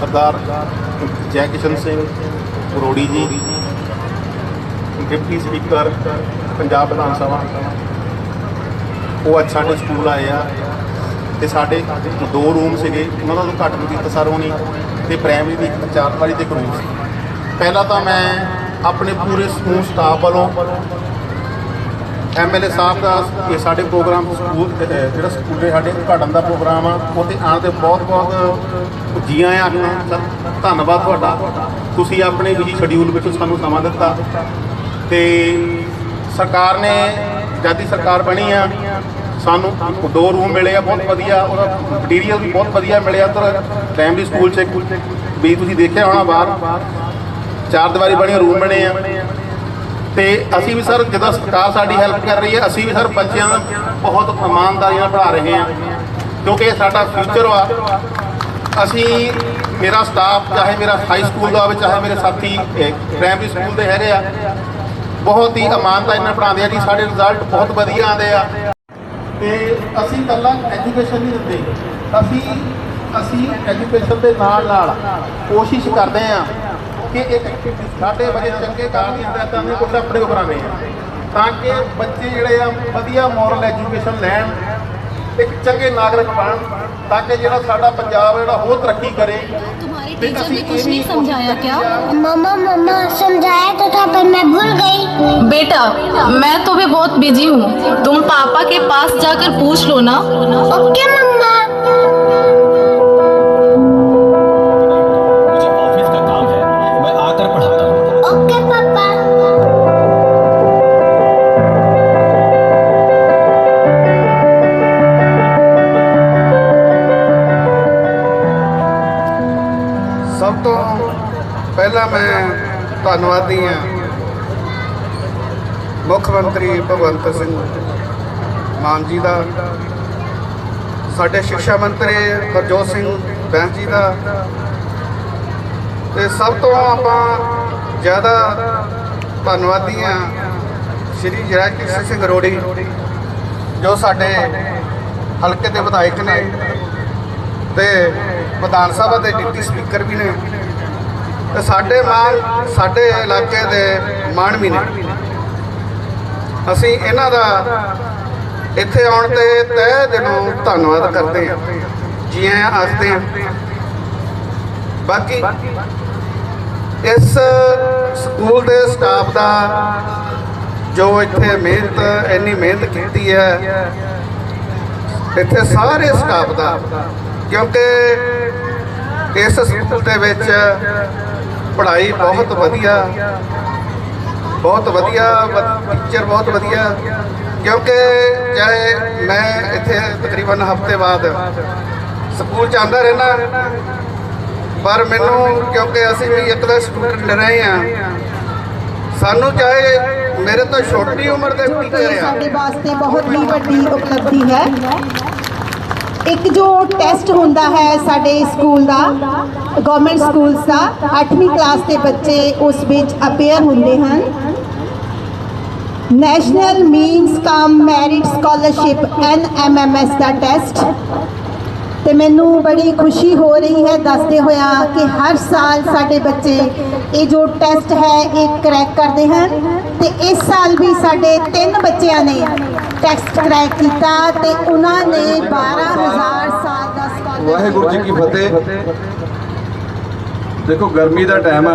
ਸਰਦਾਰ ਜੈ ਕਿਸ਼ਨ ਸਿੰਘ, ਰੋੜੀ ਜੀ, deputy speaker, Punjab Vidhan Sabha. ਉਹ ਅੱਜ ਸਾਡੇ ਸਕੂਲ ਆਏ ਆ ਤੇ ਸਾਡੇ ਦੋ ਰੂਮ ਸੀਗੇ। ਉਹਨਾਂ ਦਾ ਉਦਘਾਟਨ ਕੀਤਾ ਸਰ ਹੋਣੀ ਤੇ ਪ੍ਰਾਇਮਰੀ ਦੀ ਇੱਕ ਚਾਰਵਾਰੀ ਤੇ ਇੱਕ ਰੂਮ ਸੀ। ਪਹਿਲਾਂ ਤਾਂ ਮੈਂ ਆਪਣੇ ਪੂਰੇ ਸਕੂਲ ਸਟਾਫ ਵੱਲੋਂ ਐਮਐਲਏ ਸਾਹਿਬ ਦਾ ਇਹ ਸਾਡੇ ਪ੍ਰੋਗਰਾਮ ਸਕੂਲ, ਅਹ, ਜਿਹੜਾ ਸਕੂਲੇ ਸਾਡੇ ਉਦਘਾਟਨ ਦਾ ਪ੍ਰੋਗਰਾਮ ਆ ਉਹਤੇ ਆਉਣ ਤੇ ਬਹੁਤ ਬਹੁਤ ਜੀ ਆਇਆਂ ਸਰ, ਧੰਨਵਾਦ ਤੁਹਾਡਾ। ਤੁਸੀਂ ਆਪਣੇ ਬਿਜ਼ੀ ਸ਼ਡਿਊਲ ਵਿੱਚੋਂ ਸਾਨੂੰ ਸਮਾਂ ਦਿੱਤਾ। ਤੇ ਸਰਕਾਰ ਨੇ, ਜਦ ਦੀ ਸਰਕਾਰ ਬਣੀ ਆ, ਸਾਨੂੰ ਦੋ ਰੂਮ ਮਿਲੇ ਆ, ਬਹੁਤ ਵਧੀਆ, ਉਹਦਾ ਮਟੀਰੀਅਲ ਵੀ ਬਹੁਤ ਵਧੀਆ ਮਿਲਿਆ, ਉੱਧਰ ਪ੍ਰਾਇਮਰੀ ਸਕੂਲ 'ਚ ਇੱਕ। ਵੀ ਤੁਸੀਂ ਦੇਖਿਆ ਹੋਣਾ ਬਾਹਰ, ਚਾਰ ਦੀਵਾਰੀ ਬਣੇ ਰੂਮ ਬਣੇ ਆ। ਤੇ ਅਸੀਂ ਵੀ ਸਰ ਜਦੋਂ ਸਰਕਾਰ ਸਾਡੀ ਹੈਲਪ ਕਰ ਰਹੀ ਹੈ, ਅਸੀਂ ਵੀ ਸਰ ਬੱਚਿਆਂ ਨੂੰ ਬਹੁਤ ਇਮਾਨਦਾਰੀ ਨਾਲ ਪੜ੍ਹਾ ਰਹੇ ਹਾਂ, ਕਿਉਂਕਿ ਇਹ ਸਾਡਾ ਫਿਊਚਰ ਆ ਅਸੀਂ ਮੇਰਾ ਸਟਾਫ ਚਾਹੇ ਮੇਰਾ ਹਾਈ ਸਕੂਲ ਦਾ ਹੋਵੇ, ਚਾਹੇ ਮੇਰੇ ਸਾਥੀ ਪ੍ਰਾਇਮਰੀ ਸਕੂਲ ਦੇ ਹੈਗੇ ਆ, ਬਹੁਤ ਹੀ ਇਮਾਨਦਾਰੀ ਨਾਲ ਪੜ੍ਹਾਉਂਦੇ ਆ ਜੀ, ਸਾਡੇ ਰਿਜ਼ਲਟ ਬਹੁਤ ਵਧੀਆ ਆਉਂਦੇ ਆ। ਤੇ ਅਸੀਂ ਇਕੱਲਾ ਐਜੂਕੇਸ਼ਨ ਨਹੀਂ ਦਿੰਦੇ। ਅਸੀਂ ਅਸੀਂ ਐਜੂਕੇਸ਼ਨ ਦੇ ਨਾਲ ਨਾਲ ਕੋਸ਼ਿਸ਼ ਕਰਦੇ ਆ ਕਿ ਇੱਕ ਸਾਡੇ ਬੱਚੇ ਚੰਗੇ ਕੰਮ ਦੀ ਹਦਾਇਤਾਂ ਦੇ ਕੁਝ ਆਪਣੇ ਉਪਰਾਵੇਂ ਆ ਤਾਂ ਕਿ ਬੱਚੇ ਜਿਹੜੇ ਆ ਵਧੀਆ ਮੋਰਲ ਐਜੂਕੇਸ਼ਨ ਲੈਣ ਇੱਕ ਚੰਗੇ ਨਾਗਰਿਕ ਬਣਨ ਤਾਂ ਕਿ ਜਿਹੜਾ ਸਾਡਾ ਪੰਜਾਬ ਹੈ ਜਿਹੜਾ ਹੋਰ ਤਰੱਕੀ ਕਰੇ तुम्हारे ਤੇ टीचर ਅਸੀਂ ने ਇਹ कुछ ਵੀ नहीं समझाया क्या मम्मा मम्मा समझाया तो था पर मैं भूल गई बेटा मैं तो भी बहुत बिजी हूँ तुम पापा के पास जाकर पूछ लो ना ओके मम्मा ਮੈਂ ਧੰਨਵਾਦੀ ਹਾਂ। ਮੁੱਖ ਮੰਤਰੀ ਭਗਵੰਤ ਸਿੰਘ ਮਾਨ ਜੀ ਦਾ, ਸਾਡੇ ਸਿੱਖਿਆ ਮੰਤਰੀ ਹਰਜੋਤ ਸਿੰਘ ਬੈਂਸ ਜੀ ਦਾ। ਤੇ ਸਭ ਤੋਂ ਆਪਾਂ ਜ਼ਿਆਦਾ ਧੰਨਵਾਦੀ ਹਾਂ ਸ਼੍ਰੀ ਜੈ ਸਿੰਘ ਰੋੜੀ ਜੋ ਸਾਡੇ ਹਲਕੇ ਦੇ ਵਿਧਾਇਕ ਨੇ ਤੇ ਵਿਧਾਨ ਸਭਾ ਦੇ ਡਿਪਟੀ ਸਪੀਕਰ ਵੀ ਨੇ। ਤੇ ਸਾਡੇ ਮਾਨ ਸਾਡੇ ਇਲਾਕੇ ਦੇ ਮਾਣ ਵੀ ਨੇ। ਅਸੀਂ ਇਹਨਾਂ ਦਾ ਇੱਥੇ ਆਉਣ ਤੇ ਤਹਿ ਦਿਲੋਂ ਧੰਨਵਾਦ ਕਰਦੇ ਹਾਂ। ਜੀ ਆਇਆਂ ਆਖਦੇ ਹਾਂ। ਬਾਕੀ ਇਸ ਸਕੂਲ ਦੇ ਸਟਾਫ ਦਾ ਜੋ ਇੱਥੇ ਮਿਹਨਤ, ਇੰਨੀ ਮਿਹਨਤ ਕੀਤੀ ਹੈ, ਇੱਥੇ ਸਾਰੇ ਸਟਾਫ ਦਾ, ਕਿਉਂਕਿ ਇਸ ਸਕੂਲ ਦੇ ਵਿੱਚ ਪੜ੍ਹਾਈ ਬਹੁਤ ਵਧੀਆ। ਬਹੁਤ ਵਧੀਆ ਟੀਚਰ ਬਹੁਤ ਵਧੀਆ। ਕਿਉਂਕਿ ਚਾਹੇ ਮੈਂ ਇੱਥੇ ਤਕਰੀਬਨ ਹਫ਼ਤੇ ਬਾਅਦ ਸਕੂਲ ਚ ਆਉਂਦਾ ਰਹਿਣਾ ਪਰ ਮੈਨੂੰ ਕਿਉਂਕਿ ਅਸੀਂ ਵੀ ਇੱਕ ਦਾ ਸਟੂਡੈਂਟ ਰਹੇ ਆ ਸਾਨੂੰ ਚਾਹੇ ਮੇਰੇ ਤੋਂ ਛੋਟੀ ਉਮਰ ਦੇ ਟੀਚਰ ਆ ਸਾਡੇ ਵਾਸਤੇ ਬਹੁਤ ਹੀ ਵੱਡੀ ਉਪਲਬਧੀ ਹੈ। ਇੱਕ ਜੋ ਟੈਸਟ ਹੁੰਦਾ ਹੈ ਸਾਡੇ ਸਕੂਲ ਦਾ ਗਵਰਨਮੈਂਟ ਸਕੂਲਸ ਦਾ 8ਵੀਂ ਕਲਾਸ ਦੇ ਬੱਚੇ ਉਸ ਵਿੱਚ ਅਪੇਅਰ ਹੁੰਦੇ ਹਨ। National means cum merit scholarship NMMS ਦਾ ਟੈਸਟ ਤੇ ਮੈਨੂੰ ਬੜੀ ਖੁਸ਼ੀ ਹੋ ਰਹੀ ਹੈ ਦੱਸਦੇ ਹੋਇਆ ਕਿ ਹਰ ਸਾਲ ਸਾਡੇ ਬੱਚੇ ਇਹ ਜੋ ਟੈਸਟ ਹੈ ਇਹ ਕਰੈਕ ਕਰਦੇ ਹਨ ਤੇ ਇਸ ਸਾਲ ਵੀ ਸਾਡੇ ਤਿੰਨ ਬੱਚਿਆਂ ਨੇ ਟੈਸਟ ਕਰੈਕ ਕੀਤਾ ਤੇ ਉਹਨਾਂ ਨੇ 12000 ਸਾਲ ਦਾ ਸਕਾਲਰਸ਼ਿਪ ਵਾਹਿਗੁਰੂ ਜੀ ਕੀ ਫਤਿਹ। ਦੇਖੋ ਗਰਮੀ ਦਾ ਟਾਈਮ ਹੈ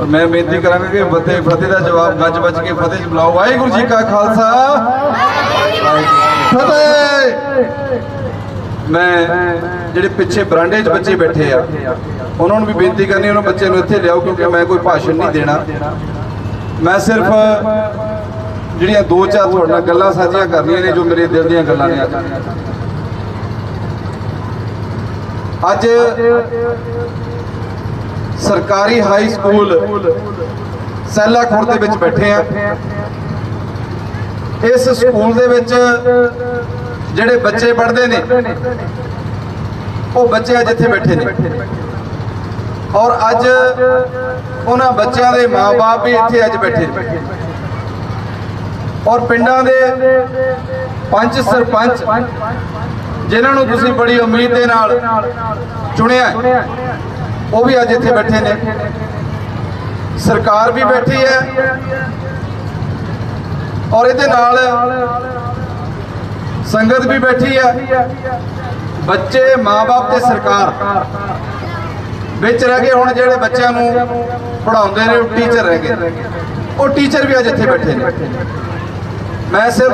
ਔਰ ਮੈਂ ਬੇਨਤੀ ਕਰਾਂਗਾ ਕਿ ਫਤਿਹ ਫਤਿਹ ਦਾ ਜਵਾਬ ਗੱਜ ਵੱਜ ਕੇ ਫਤਿਹ ਚ ਬੁਲਾਓ। ਵਾਹਿਗੁਰੂ ਜੀ ਕਾ ਖਾਲਸਾ। ਫਤਿਹ। ਮੈਂ ਜਿਹੜੇ ਪਿੱਛੇ ਬਰਾਂਡੇ 'ਚ ਬੱਚੇ ਬੈਠੇ ਆ, ਉਹਨਾਂ ਨੂੰ ਵੀ ਬੇਨਤੀ ਕਰਨੀ, ਉਹਨਾਂ ਬੱਚਿਆਂ ਨੂੰ ਇੱਥੇ ਲਿਆਓ ਕਿਉਂਕਿ ਮੈਂ ਕੋਈ ਭਾਸ਼ਣ ਨਹੀਂ ਦੇਣਾ। ਮੈਂ ਸਿਰਫ ਜਿਹੜੀਆਂ ਦੋ ਚਾਰ ਤੁਹਾਡੇ ਨਾਲ ਗੱਲਾਂ ਸਾਂਝੀਆਂ ਕਰਨੀਆਂ ਨੇ ਜੋ ਮੇਰੇ ਦਿਲ ਦੀਆਂ ਗੱਲਾਂ ਨੇ ਅੱਜ। ਅੱਜ ਸਰਕਾਰੀ ਹਾਈ ਸਕੂਲ ਸੈਲਾ ਖੁਰਦ ਦੇ ਵਿੱਚ ਬੈਠੇ ਆ। ਇਸ ਸਕੂਲ ਦੇ ਵਿੱਚ ਜਿਹੜੇ ਬੱਚੇ ਪੜ੍ਹਦੇ ਨੇ, ਉਹ ਬੱਚੇ ਅੱਜ ਇੱਥੇ ਬੈਠੇ ਨੇ। ਔਰ ਅੱਜ ਉਹਨਾਂ ਬੱਚਿਆਂ ਦੇ ਮਾਪੇ ਵੀ ਇੱਥੇ ਅੱਜ ਬੈਠੇ ਨੇ। ਔਰ ਪਿੰਡਾਂ ਦੇ ਪੰਚ ਸਰਪੰਚ, ਜਿਨ੍ਹਾਂ ਨੂੰ ਤੁਸੀਂ ਬੜੀ ਉਮੀਦ ਦੇ ਨਾਲ ਚੁਣਿਆ ਉਹ ਵੀ ਅੱਜ ਇੱਥੇ ਬੈਠੇ ਨੇ। ਸਰਕਾਰ ਵੀ ਬੈਠੀ ਹੈ। ਔਰ ਇਹਦੇ ਨਾਲ ਸੰਗਤ ਵੀ ਬੈਠੀ ਹੈ ਬੱਚੇ ਮਾਪੇ ਤੇ ਸਰਕਾਰ। ਵਿੱਚ ਰਹਿ ਗਏ ਹੁਣ ਜਿਹੜੇ ਬੱਚਿਆਂ ਨੂੰ ਪੜਾਉਂਦੇ ਨੇ, ਉਹ ਟੀਚਰ ਰਹਿ ਗਏ। ਉਹ ਟੀਚਰ ਵੀ ਅੱਜ ਇੱਥੇ ਬੈਠੇ ਨੇ। ਮੈਂ ਸਿਰਫ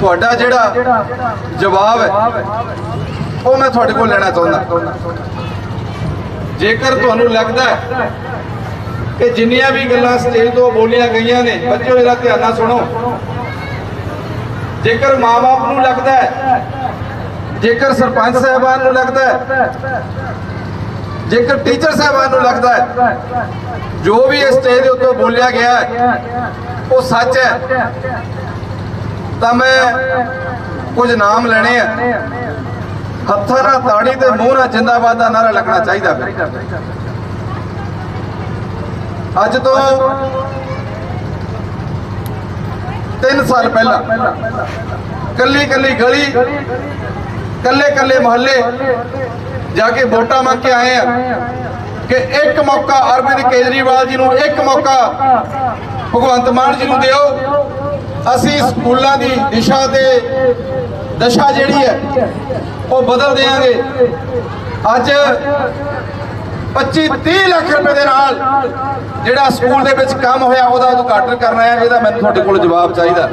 ਤੁਹਾਡਾ ਜਿਹੜਾ ਜਵਾਬ ਹੈ, ਉਹ ਮੈਂ ਤੁਹਾਡੇ ਕੋਲ ਲੈਣਾ ਚਾਹੁੰਦਾ। ਜੇਕਰ ਤੁਹਾਨੂੰ ਲੱਗਦਾ ਹੈ ਕਿ ਜਿੰਨੀਆਂ ਵੀ ਗੱਲਾਂ ਸਟੇਜ ਤੋਂ ਬੋਲੀਆਂ ਗਈਆਂ ਨੇ, ਬੱਚਿਓ, ਇਹਦਾ ਧਿਆਨ ਨਾਲ ਸੁਣੋ। ਜੇਕਰ ਮਾਪੇ ਨੂੰ ਲੱਗਦਾ ਹੈ, ਜੇਕਰ ਸਰਪੰਚ ਸਾਹਿਬਾਨ ਨੂੰ ਲੱਗਦਾ ਹੈ, ਜੇਕਰ ਟੀਚਰ ਸਾਹਿਬਾਨ ਨੂੰ ਲੱਗਦਾ ਹੈ, ਜੋ ਵੀ ਇਸ ਸਟੇਜ ਦੇ ਉੱਤੇ ਬੋਲਿਆ ਗਿਆ ਹੈ, ਉਹ ਸੱਚ ਹੈ, ਤਾਂ ਮੈਂ ਕੁਝ ਨਾਮ ਲੈਣੇ ਆ। ਹੱਥਾਂ ਨਾਲ ਤਾੜੀ ਤੇ ਮੂੰਹ ਨਾਲ ਜਿੰਦਾਬਾਦ ਦਾ ਨਾਰਾ ਲੱਗਣਾ ਚਾਹੀਦਾ। ਅੱਜ ਤੋਂ 3 ਸਾਲ ਪਹਿਲਾਂ। ਕੱਲੀ ਕੱਲੀ ਗਲੀ, ਕੱਲੇ ਕੱਲੇ ਮੁਹੱਲੇ ਜਾ ਕੇ ਵੋਟਾਂ ਮੰਗ ਕੇ ਆਏ ਆ ਕਿ ਇੱਕ ਮੌਕਾ ਅਰਵਿੰਦ ਕੇਜਰੀਵਾਲ ਜੀ ਨੂੰ, ਇੱਕ ਮੌਕਾ ਭਗਵੰਤ ਮਾਨ ਜੀ ਨੂੰ ਦਿਓ। ਅਸੀਂ ਸਕੂਲਾਂ ਦੀ ਦਿਸ਼ਾ ਤੇ ਦਸ਼ਾ ਜਿਹੜੀ ਹੈ, ਉਹ ਬਦਲ ਦੇਵਾਂਗੇ ਅੱਜ 25 30 ਲੱਖ ਰੁਪਏ ਦੇ ਨਾਲ ਜਿਹੜਾ ਸਕੂਲ ਦੇ ਵਿੱਚ ਕੰਮ ਹੋਇਆ, ਉਹਦਾ ਉਦਘਾਟਨ ਕਰਨਾ ਹੈ, ਇਹਦਾ ਮੈਨੂੰ ਤੁਹਾਡੇ ਕੋਲ ਜਵਾਬ ਚਾਹੀਦਾ।